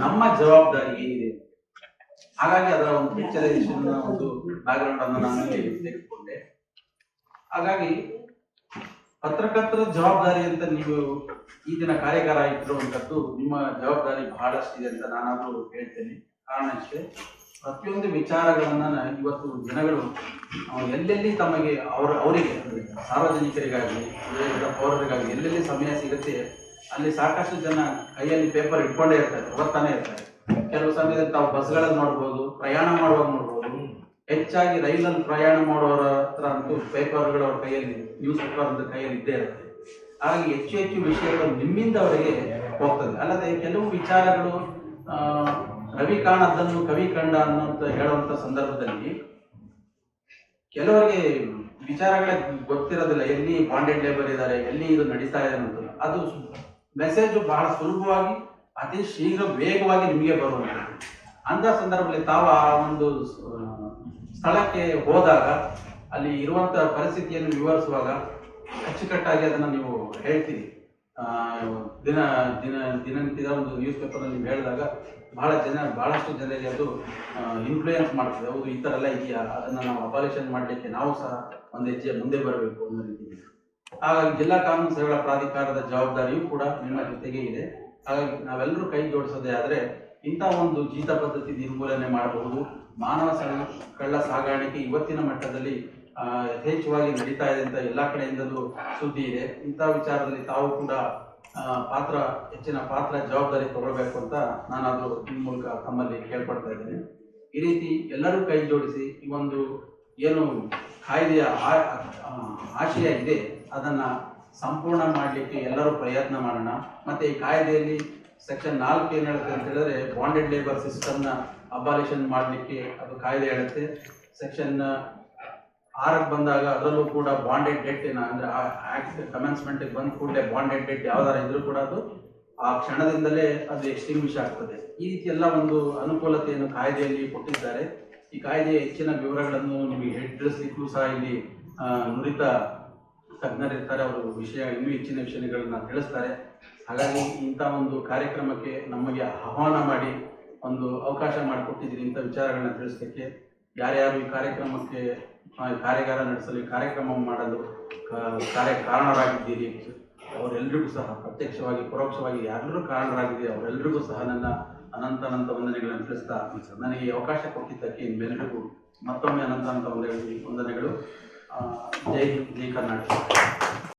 ನಮ್ಮ ಜವಾಬ್ದಾರಿ ಏನಿದೆ? ಹಾಗಾಗಿ ಅದರ ಒಂದು ಪಿಕ್ಚರೈಸೇಷನ್ ಒಂದು ಬ್ಯಾಕ್ಗ್ರೌಂಡ್ ಅನ್ನು ನಾನು ತೆಗೆದುಕೊಂಡೆ. ಹಾಗಾಗಿ ಪತ್ರಕರ್ತರ ಜವಾಬ್ದಾರಿ ಅಂತ ನೀವು ಈ ದಿನ ಕಾರ್ಯಕಾರ ಇಟ್ಟಿರುವಂತದ್ದು ನಿಮ್ಮ ಜವಾಬ್ದಾರಿ ಬಹಳಷ್ಟಿದೆ ಅಂತ ನಾನಾದ್ರೂ ಹೇಳ್ತೇನೆ. ಕಾರಣ ಇಷ್ಟೇ, ಪ್ರತಿಯೊಂದು ವಿಚಾರಗಳನ್ನ ಇವತ್ತು ಜನಗಳು ಎಲ್ಲೆಲ್ಲಿ ತಮಗೆ ಅವರ, ಅವರಿಗೆ ಸಾರ್ವಜನಿಕರಿಗಾಗಿ ಪೌರರಿಗಾಗಿ ಎಲ್ಲೆಲ್ಲಿ ಸಮಯ ಸಿಗುತ್ತೆ ಅಲ್ಲಿ ಸಾಕಷ್ಟು ಜನ ಕೈಯಲ್ಲಿ ಪೇಪರ್ ಇಟ್ಕೊಂಡೇ ಇರ್ತಾರೆ ಓದ್ತಾನೆ ಇರ್ತಾರೆ. ಕೆಲವು ಸಮಯದಲ್ಲಿ ತಾವು ಬಸ್ಗಳಲ್ಲಿ ನೋಡ್ಬೋದು ಪ್ರಯಾಣ ಮಾಡುವಾಗ ನೋಡ್ಬೋದು. ಹೆಚ್ಚಾಗಿ ರೈಲಲ್ಲಿ ಪ್ರಯಾಣ ಮಾಡುವವರ ಹತ್ರ ಅಂತೂ ಪೇಪರ್ಗಳು ಅವ್ರ ಕೈಯಲ್ಲಿ ನ್ಯೂಸ್ ಪೇಪರ್ ಅಂತ ಕೈಯಲ್ಲಿ ಇದ್ದೇ ಇರುತ್ತೆ. ಹಾಗಾಗಿ ಹೆಚ್ಚು ಹೆಚ್ಚು ವಿಷಯಗಳು ನಿಮ್ಮಿಂದ ಅವರಿಗೆ ಹೋಗ್ತದೆ. ಅಲ್ಲದೆ ಕೆಲವು ವಿಚಾರಗಳು ರವಿ ಕಾಣದ್ದನ್ನು ಕವಿ ಕಂಡ ಅನ್ನೋಂತ ಹೇಳುವಂತ ಸಂದರ್ಭದಲ್ಲಿ ಕೆಲವರಿಗೆ ವಿಚಾರಗಳೇ ಗೊತ್ತಿರೋದಿಲ್ಲ ಎಲ್ಲಿ ಬಾಂಡೆಡ್ ಲೇಬರ್ ಇದ್ದಾರೆ ಎಲ್ಲಿ ಇದು ನಡೀತಾ ಇದೆ ಅನ್ನೋದು. ಅದು ಮೆಸೇಜ್ ಬಹಳ ಸುಲಭವಾಗಿ, ಅತಿ ಶೀಘ್ರ ವೇಗವಾಗಿ ನಿಮಗೆ ಬರುವಂತ ಅಂತ ಸಂದರ್ಭದಲ್ಲಿ ತಾವು ಆ ಒಂದು ಸ್ಥಳಕ್ಕೆ ಹೋದಾಗ, ಅಲ್ಲಿ ಇರುವಂತ ಪರಿಸ್ಥಿತಿಯನ್ನು ವಿವರಿಸುವಾಗ ಅಚ್ಚುಕಟ್ಟಾಗಿ ಅದನ್ನ ನೀವು ಹೇಳ್ತೀರಿ. ದಿನ ದಿನ, ದಿನನಿತ್ಯದ ಒಂದು ನ್ಯೂಸ್ ಪೇಪರ್ ನೀವು ಹೇಳಿದಾಗ ಬಹಳ ಜನ, ಬಹಳಷ್ಟು ಜನರಿಗೆ ಅದು ಇನ್ಫ್ಲೂಯೆನ್ಸ್ ಮಾಡ್ತದೆ. ಹೌದು, ಈ ಥರ ಎಲ್ಲ ಇದೆಯಾ? ಅದನ್ನು ನಾವು ಅಪಾಲಿಷನ್ ಮಾಡಲಿಕ್ಕೆ ನಾವು ಸಹ ಒಂದು ಹೆಜ್ಜೆ ಮುಂದೆ ಬರಬೇಕು ಅನ್ನೋ ರೀತಿ ಹಾಗಾಗಿ ಜಿಲ್ಲಾ ಕಾನೂನು ಸೇವೆಗಳ ಪ್ರಾಧಿಕಾರದ ಜವಾಬ್ದಾರಿಯೂ ಕೂಡ ನಿಮ್ಮ ಜೊತೆಗೆ ಇದೆ. ಹಾಗಾಗಿ ನಾವೆಲ್ಲರೂ ಕೈ ಜೋಡಿಸೋದೇ ಆದರೆ ಇಂಥ ಒಂದು ಜೀತ ಪದ್ಧತಿ ನಿರ್ಮೂಲನೆ ಮಾಡಬಹುದು. ಮಾನವ ಕಳ್ಳ ಸಾಗಾಣಿಕೆ ಇವತ್ತಿನ ಮಟ್ಟದಲ್ಲಿ ಯಥೇಚ್ಛವಾಗಿ ನಡೀತಾ ಇದೆ ಅಂತ ಎಲ್ಲ ಕಡೆಯಿಂದಲೂ ಸುದ್ದಿ ಇದೆ. ಇಂಥ ವಿಚಾರದಲ್ಲಿ ತಾವು ಕೂಡ ಪಾತ್ರ, ಹೆಚ್ಚಿನ ಪಾತ್ರ, ಜವಾಬ್ದಾರಿ ತಗೊಳ್ಬೇಕು ಅಂತ ನಾನಾದರೂ ನಿಮ್ಮ ಮೂಲಕ ತಮ್ಮಲ್ಲಿ ಕೇಳ್ಪಡ್ತಾ ಇದ್ದೇನೆ. ಈ ರೀತಿ ಎಲ್ಲರೂ ಕೈ ಜೋಡಿಸಿ ಈ ಒಂದು ಏನು ಕಾಯ್ದೆಯ ಆಶಯ ಇದೆ. ಅದನ್ನ ಸಂಪೂರ್ಣ ಮಾಡಲಿಕ್ಕೆ ಎಲ್ಲರೂ ಪ್ರಯತ್ನ ಮಾಡೋಣ. ಮತ್ತೆ ಈ ಕಾಯ್ದೆಯಲ್ಲಿ ಸೆಕ್ಷನ್ ನಾಲ್ಕು ಏನು ಹೇಳುತ್ತೆ ಅಂತ ಹೇಳಿದ್ರೆ ಬಾಂಡೆಡ್ ಲೇಬರ್ ಸಿಸ್ಟಮ್ನ ಅಬಾಲಿಷನ್ ಮಾಡಲಿಕ್ಕೆ ಅದು ಕಾಯ್ದೆ ಹೇಳುತ್ತೆ. ಸೆಕ್ಷನ್ ಆರಕ್ಕೆ ಬಂದಾಗ ಅದರಲ್ಲೂ ಕೂಡ ಬಾಂಡೆಡ್ ಡೆಟ್ ಅಂದ್ರೆ ಆಕ್ಟ್ ಕಮೆನ್ಸ್ಮೆಂಟ್ ಬಂದ ಕೂಡಲೇ ಬಾಂಡೆಡ್ ಡೆಟ್ ಯಾವ್ದಾರ ಇದ್ರೂ ಕೂಡ ಅದು ಆ ಕ್ಷಣದಿಂದಲೇ ಅದು ಎಕ್ಸ್ಟಿಂಗ್ವಿಷ್ ಆಗ್ತದೆ. ಈ ರೀತಿ ಎಲ್ಲ ಒಂದು ಅನುಕೂಲತೆಯನ್ನು ಕಾಯ್ದೆಯಲ್ಲಿ ಕೊಟ್ಟಿದ್ದಾರೆ. ಈ ಕಾಯ್ದೆಯ ಹೆಚ್ಚಿನ ವಿವರಗಳನ್ನು ನಿಮಗೆ ತಿಳಿಸ್ಲಿಕ್ಕೂ ಸಹ ಇಲ್ಲಿ ನುರಿತ ತಜ್ಞರಿರ್ತಾರೆ ಅವರು ವಿಷಯ ಇನ್ನೂ ಹೆಚ್ಚಿನ ವಿಷಯಗಳನ್ನ ತಿಳಿಸ್ತಾರೆ. ಹಾಗಾಗಿ ಇಂಥ ಒಂದು ಕಾರ್ಯಕ್ರಮಕ್ಕೆ ನಮಗೆ ಆಹ್ವಾನ ಮಾಡಿ ಒಂದು ಅವಕಾಶ ಮಾಡಿಕೊಟ್ಟಿದ್ದೀರಿ ಇಂಥ ವಿಚಾರಗಳನ್ನ ತಿಳಿಸ್ಲಿಕ್ಕೆ. ಯಾರ್ಯಾರು ಈ ಕಾರ್ಯಕ್ರಮಕ್ಕೆ ಕಾರ್ಯಾಗಾರ ನಡೆಸಲು ಕಾರ್ಯಕ್ರಮ ಮಾಡಲು ಕಾರ್ಯ ಕಾರಣರಾಗಿದ್ದೀರಿ ಅವರೆಲ್ಲರಿಗೂ ಸಹ ಪ್ರತ್ಯಕ್ಷವಾಗಿ, ಪರೋಕ್ಷವಾಗಿ ಯಾರೆಲ್ಲರೂ ಕಾರಣರಾಗಿದ್ದೀರಿ ಅವರೆಲ್ಲರಿಗೂ ಸಹ ನನ್ನ ಅನಂತ ಅನಂತ ವಂದನೆಗಳನ್ನು ತಿಳಿಸ್ತಾ ನನಗೆ ಅವಕಾಶ ಕೊಟ್ಟಿದ್ದಕ್ಕೆ ನಿಮ್ಮೆಲ್ಲರಿಗೂ ಮತ್ತೊಮ್ಮೆ ಅನಂತ ಅನಂತ ವಂದನೆಗಳು ವಂದನೆಗಳು. ಆ, ಜೈ ಹಿಂದ್ ಜೈ ಕರ್ನಾಟಕ